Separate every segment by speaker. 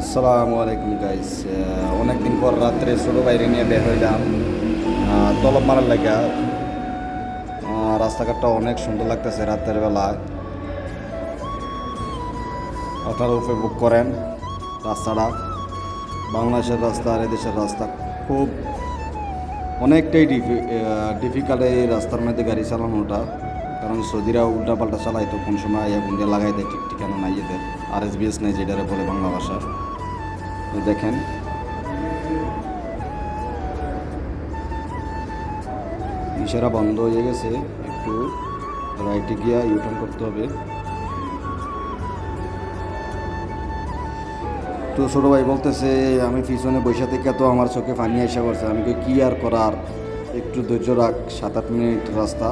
Speaker 1: আসসালামু আলাইকুম গাইস অনেকদিন পর রাত্রে ছোটো বাইরে নিয়ে বের হইলাম। তলব মারার লাগা। রাস্তাঘাটটা অনেক সুন্দর লাগতেছে রাতের বেলা। আপনারা উপভোগ করেন রাস্তাটা। বাংলাদেশের রাস্তা আর এদেশের রাস্তা খুব অনেকটাই ডিফিকাল্ট এই রাস্তার মধ্যে গাড়ি চালানোটা। কারণ সৌদিরা উল্টাপাল্টা চালায় তো, কোন সময় এখন দিয়ে লাগাই দেয়, ঠিক ঠিকানা নাই এদের। আর এস বিএস নেই যেটারে বলে বাংলা ভাষা দেখেন। ইশারা বন্ধ হয়ে গেছে, একটু রাইটে গিয়া ইউটার্ন করতে হবে। তো ছোটো ভাই বলতেছে, আমি পিছনে বৈশা থেকে তো আমার চোখে পানি এসে পড়ছে। আমি কি আর করার? একটু ধৈর্য রাখ সাত আট মিনিট রাস্তা।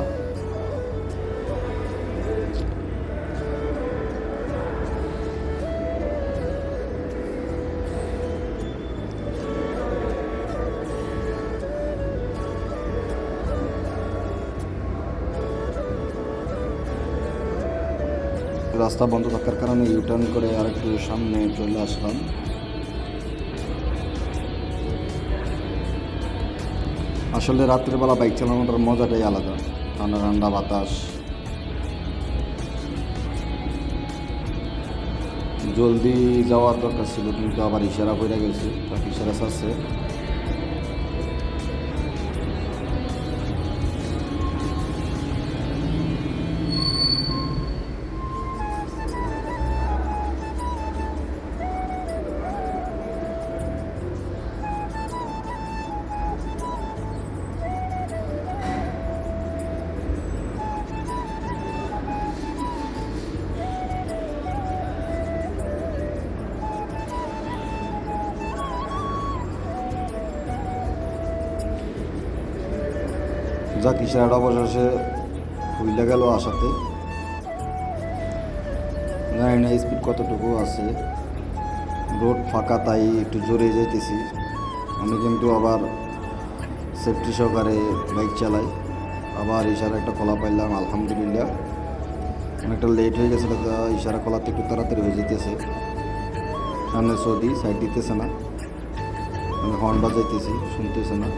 Speaker 1: রাস্তা বন্ধ থাকার কারণে ইউটার্ন করে আর একটু সামনে চলে আসলাম। আসলে রাত্রিবেলা বাইক চালানোটার মজাটাই আলাদা, ঠান্ডা ঠান্ডা বাতাস। জলদি যাওয়ার দরকার ছিল, কিন্তু আবার ইশারা করে গেছে ইশারা ছাড়ছে। যাক ইশারাটা অবশেষে ভুলে গেল আসাতে। জানি না স্পিড কতটুকু আছে? রোড ফাঁকা, তাই একটু জোরে যাইতেছি। আমি কিন্তু আবার সেফটি সহকারে বাইক চালাই। আবার ইশারা একটা খোলা পাইলাম, আলহামদুলিল্লাহ। অনেকটা লেট হয়ে গেছিল ইশারা খোলাতে একটু তাড়াতাড়ি হয়ে যেতেছে। সামনে সৌদি সাইড দিতেছে না। আমি হর্ন বাজাইতেছি, শুনতেছে না।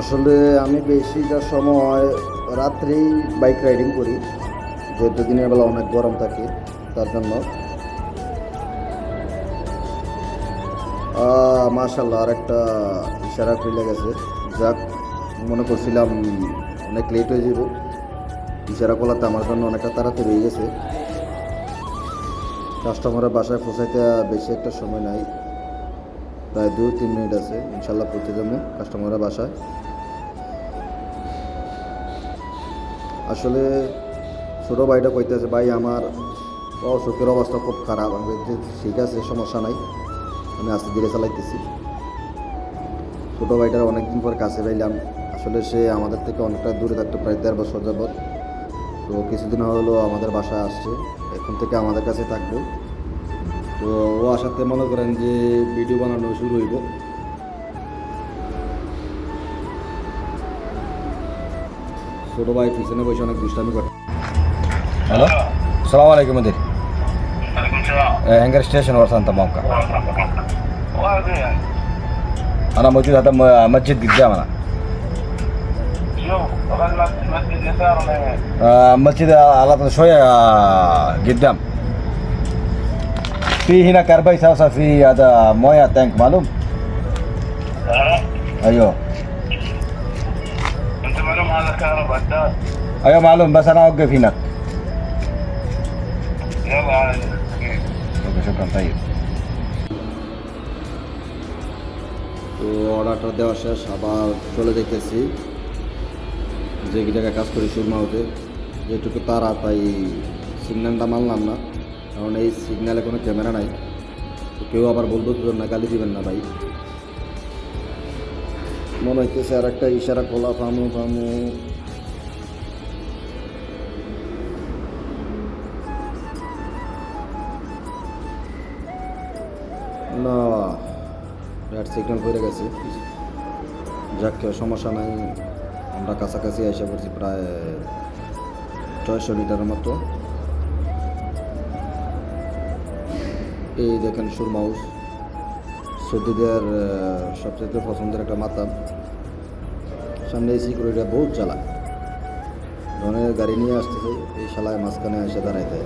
Speaker 1: আসলে আমি বেশিটা সময় রাত্রেই বাইক রাইডিং করি, যেহেতু দিনের বেলা অনেক গরম থাকে, তার জন্য। মাশাল্লাহ আর একটা ইশারা খুলে গেছে। যাক, মনে করছিলাম অনেক লেট হয়ে যাব। ইশারা কলাতে আমার জন্য অনেকটা তাড়াতাড়ি হয়ে গেছে। কাস্টমারের বাসায় পৌঁছাইতে বেশি একটা সময় নাই। প্রায় দু তিন মিনিট আছে ইনশাল্লাহ পৌঁছে যাব কাস্টমারের বাসায়। আসলে ছোটো ভাইটা কইতেছে, ভাই, আমার অসুখের অবস্থা খুব খারাপ। আমি ঠিক আছে, সমস্যা নাই। আমি আস্তে ধীরে চালাইতেছি। ছোটো ভাইটার অনেকদিন পর কাছে পাইলাম। আসলে সে আমাদের থেকে অনেকটা দূরে থাকতো, প্রায় দেড় বছর যাবৎ। তো কিছুদিন হলো আমাদের বাসায় আসছে, এখন থেকে আমাদের কাছে থাকবে। তো ও আসাতে মনে করেন যে ভিডিও বানানো শুরু হইব। ছোটো ভাই পিছনে বসে অনেক দুষ্টামি করে হ্যালো সালাম আলাইকুম মদির
Speaker 2: عليكم السلام
Speaker 1: هنجر ستيشن ورسانتا موقع
Speaker 2: وهذه يعني
Speaker 1: انا موجود هذا م- مسجد قدامنا
Speaker 2: شوف غير مسجد يسار ولا يمين
Speaker 1: آه، مسجد على طول شويه آه، قدام في هنا كربي ساسا في هذا مويه تانك معلوم
Speaker 2: آه.
Speaker 1: ايوه
Speaker 2: انت معلوم هذا كهرباء الدار
Speaker 1: ايوه معلوم بس انا اوقف هناك
Speaker 2: يلا على دقيقة.
Speaker 1: اوكي شكرا طيب তো অর্ডারটা দেওয়া শেষ আবার চলে যেতেছি যে জায়গায় কাজ করি সুরমাউতে যেটুকু তারা তাই সিগন্যালটা মানলাম না কারণ এই সিগন্যালে কোনো ক্যামেরা নাই তো কেউ আবার বলবো তো না গালি দিবেন না ভাই মনে হইতেছে আর একটা ইশারা খোলা ফামু ফামু না রেড সিগন্যাল হয়ে গেছে। যাক সমস্যা নাই। আমরা কাছাকাছি এসে পড়ছি প্রায় ছয়শো মিটারের মতো। এই দেখেন সুরমাউস। সৌদিদের সবচেয়ে পছন্দের একটা মাতাম সামনে এই সিকিউরিটিটা বহুত চালাক। ধরনের গাড়ি নিয়ে আসতেছে, এই শালায় মাঝখানে এসে দাঁড়াইতে।